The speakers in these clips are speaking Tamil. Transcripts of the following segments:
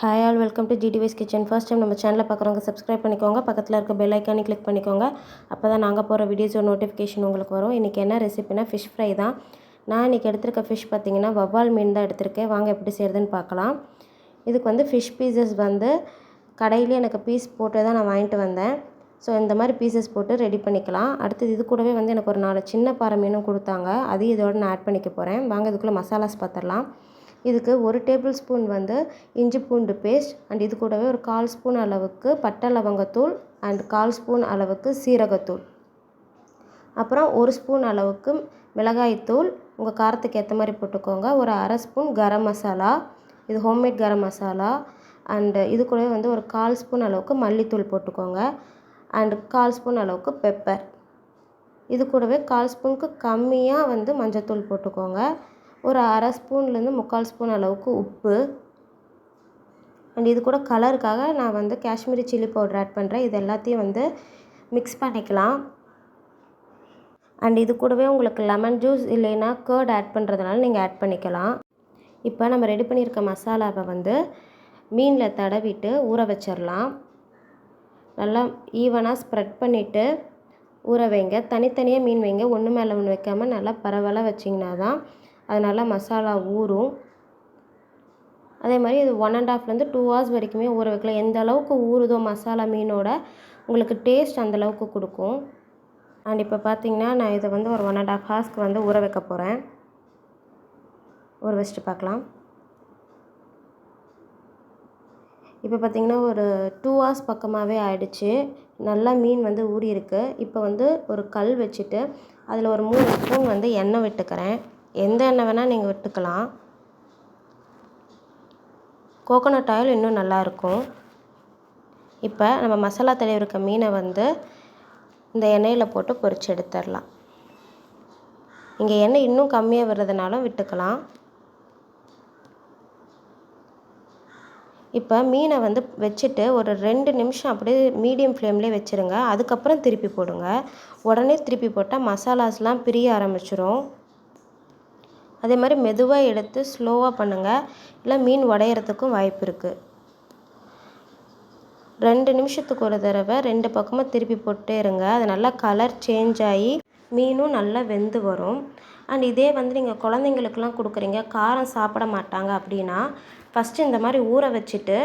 ஹாய் ஆல் வெல்கம் டு ஜிடிவைஸ் கிச்சன் ஃபர்ஸ்ட் டைம் நம்ம சேனலில் பார்க்குறவங்க சப்ஸ்கிரைப் பண்ணிக்கோங்க. பக்கத்தில் இருக்க பெல் ஐக்கானே கிளிக் பண்ணிக்கோங்க. அப்போ தான் நாங்கள் போகிற வீடியோஸோட நோட்டிஃபிகேஷன் உங்களுக்கு வரும். இன்றைக்கி என்ன ரெசிபினா ஃபிஷ் ஃப்ரை தான். நான் இன்றைக்கி எடுத்திருக்க ஃபிஷ் பார்த்தீங்கன்னா வவ்வால் மீன் தான் எடுத்திருக்கேன். வாங்க எப்படி செய்கிறதுன்னு பார்க்கலாம். இதுக்கு வந்து ஃபிஷ் பீசஸ் வந்து கடையிலே எனக்கு பீஸ் போட்டு தான் நான் வாங்கிட்டு வந்தேன். ஸோ இந்த மாதிரி பீசஸ் போட்டு ரெடி பண்ணிக்கலாம். அடுத்தது இது கூடவே வந்து எனக்கு ஒரு நாலு சின்ன பாறை மீனும் கொடுத்தாங்க. அதையும் இதோட நான் ஆட் பண்ணிக்க போகிறேன் வாங்க இதுக்குள்ளே மசாலாஸ் பார்த்துடலாம். இதுக்கு ஒரு டேபிள் ஸ்பூன் வந்து இஞ்சி பூண்டு பேஸ்ட் அண்ட் இது கூடவே ஒரு கால் ஸ்பூன் அளவுக்கு பட்டை லவங்கத்தூள் அண்ட் கால் ஸ்பூன் அளவுக்கு சீரகத்தூள். அப்புறம் ஒரு ஸ்பூன் அளவுக்கு மிளகாய்த்தூள். உங்கள் காரத்துக்கு ஏற்ற மாதிரி போட்டுக்கோங்க. ஒரு அரை ஸ்பூன் கரம் மசாலா. இது ஹோம்மேட் கரம் மசாலா. அண்டு இது கூடவே வந்து ஒரு கால் ஸ்பூன் அளவுக்கு மல்லித்தூள் போட்டுக்கோங்க. அண்டு கால் ஸ்பூன் அளவுக்கு பெப்பர். இது கூடவே கால் ஸ்பூனுக்கு கம்மியாக வந்து மஞ்சத்தூள் போட்டுக்கோங்க. ஒரு அரை ஸ்பூன்லேருந்து முக்கால் ஸ்பூன் அளவுக்கு உப்பு. அண்ட் இது கூட கலருக்காக நான் வந்து காஷ்மீரி சில்லி பவுடர் ஆட் பண்ணுறேன். இது எல்லாத்தையும் வந்து மிக்ஸ் பண்ணிக்கலாம். அண்ட் இது கூடவே உங்களுக்கு லெமன் ஜூஸ் இல்லைன்னா கேர்ட் ஆட் பண்ணுறதுனால நீங்கள் ஆட் பண்ணிக்கலாம். இப்போ நம்ம ரெடி பண்ணியிருக்க மசாலாவை வந்து மீனில் தடவிட்டு ஊற வச்சிடலாம். நல்லா ஈவனாக ஸ்ப்ரெட் பண்ணிவிட்டு ஊற வைங்க. தனித்தனியாக மீன் வைங்க. ஒன்று மேலே ஒன்று வைக்காமல் நல்லா பரவலாக வச்சிங்கன்னா தான் அது நல்லா மசாலா ஊறும். அதே மாதிரி இது ஒன் அண்ட் ஆஃப்லேருந்து டூ ஹவர்ஸ் வரைக்குமே ஊற வைக்கலாம். எந்த அளவுக்கு ஊறுதோ மசாலா மீனோட உங்களுக்கு டேஸ்ட் அந்தளவுக்கு கொடுக்கும். அண்ட் இப்போ பார்த்தீங்கன்னா நான் இதை வந்து ஒரு ஒன் அண்ட் ஆஃப் ஹவர்ஸ்க்கு வந்து ஊற வைக்க போகிறேன் ஊற வச்சுட்டு பார்க்கலாம். இப்போ பார்த்திங்கன்னா ஒரு டூ ஹவர்ஸ் பக்கமாகவே ஆயிடுச்சு. நல்லா மீன் வந்து ஊறியிருக்கு. இப்போ வந்து ஒரு கல் வச்சுட்டு அதில் ஒரு மூணு ஸ்பூன் வந்து எண்ணெய் விட்டுக்கிறேன். எந்த எண்ணெய் வேணால் நீங்கள் விட்டுக்கலாம். கோகோனட் ஆயில் இன்னும் நல்லாயிருக்கும் இப்போ நம்ம மசாலா தடவி இருக்க மீனை வந்து இந்த எண்ணெயில் போட்டு பொரித்து எடுத்துடலாம். இங்கே எண்ணெய் இன்னும் கம்மியாக வர்றதுனாலும் விட்டுக்கலாம். இப்போ மீனை வந்து வச்சுட்டு ஒரு ரெண்டு நிமிஷம் அப்படியே மீடியம் ஃப்ளேம்லேயே வச்சுருங்க. அதுக்கப்புறம் திருப்பி போடுங்க. உடனே திருப்பி போட்டால் மசாலாஸ்லாம் பிரிய ஆரம்பிச்சிடும் அதே மாதிரி மெதுவாக எடுத்து ஸ்லோவாக பண்ணுங்கள் இல்லை மீன் உடையறதுக்கும் வாய்ப்பு இருக்குது ரெண்டு நிமிஷத்துக்கு ஒரு தடவை ரெண்டு பக்கமும் திருப்பி போட்டே இருங்க. அது நல்லா கலர் சேஞ்ச் ஆகி மீனும் நல்லா வெந்து வரும். அண்ட் இதே வந்து நீங்கள் குழந்தைங்களுக்குலாம் கொடுக்குறீங்க. காரம் சாப்பிட மாட்டாங்க அப்படின்னா ஃபஸ்ட்டு இந்த மாதிரி ஊற வச்சுட்டு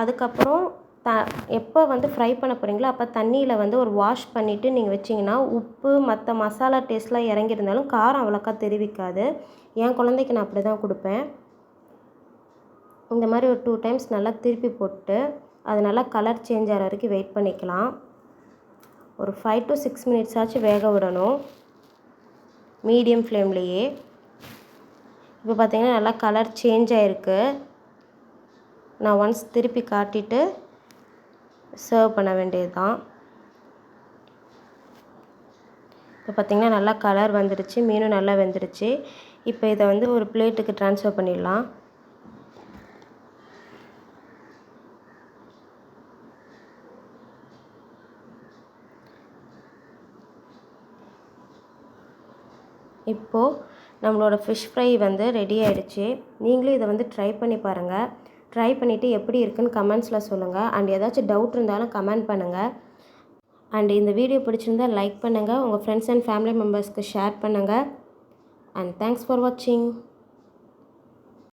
அதுக்கப்புறம் த எப்போ வந்து ஃப்ரை பண்ண போகிறீங்களோ அப்போ தண்ணியில் வந்து ஒரு வாஷ் பண்ணிவிட்டு நீங்கள் வச்சிங்கன்னா உப்பு மற்ற மசாலா டேஸ்ட்லாம் இறங்கியிருந்தாலும் காரம் அவ்வளோக்கா தெரிவிக்காது. என் குழந்தைக்கு நான் அப்படி தான் கொடுப்பேன். இந்த மாதிரி ஒரு டூ டைம்ஸ் நல்லா திருப்பி போட்டு அது நல்லா கலர் சேஞ்ச் ஆகிற வரைக்கும் வெயிட் பண்ணிக்கலாம். ஒரு ஃபைவ் டு சிக்ஸ் மினிட்ஸ் ஆச்சு வேக விடணும். மீடியம் ஃப்ளேம்லேயே இப்போ பார்த்திங்கன்னா நல்லா கலர் சேஞ்ச் ஆகிருக்கு நான் ஒன்ஸ் திருப்பி காட்டிட்டு சர்வ் பண்ண வேண்டியது தான் இப்போ பார்த்திங்கன்னா நல்லா கலர் வந்துடுச்சு மீனும் நல்லா வெந்துடுச்சு. இப்போ இதை வந்து ஒரு பிளேட்டுக்கு ட்ரான்ஸ்ஃபர் பண்ணிடலாம். இப்போது நம்மளோட ஃபிஷ் ஃப்ரை வந்து ரெடி ஆகிடுச்சி நீங்களும் இதை வந்து ட்ரை பண்ணி பாருங்கள் ட்ரை பண்ணிவிட்டு எப்படி இருக்குன்னு கமெண்ட்ஸில் சொல்லுங்கள் அண்ட் ஏதாச்சும் டவுட் இருந்தாலும் கமெண்ட் பண்ணுங்கள் அண்ட் இந்த வீடியோ பிடிச்சிருந்தால் லைக் பண்ணுங்கள் உங்கள் ஃப்ரெண்ட்ஸ் அண்ட் ஃபேமிலி மெம்பர்ஸ்க்கு ஷேர் பண்ணுங்கள் அண்ட் தேங்க்ஸ் ஃபார் வாட்சிங்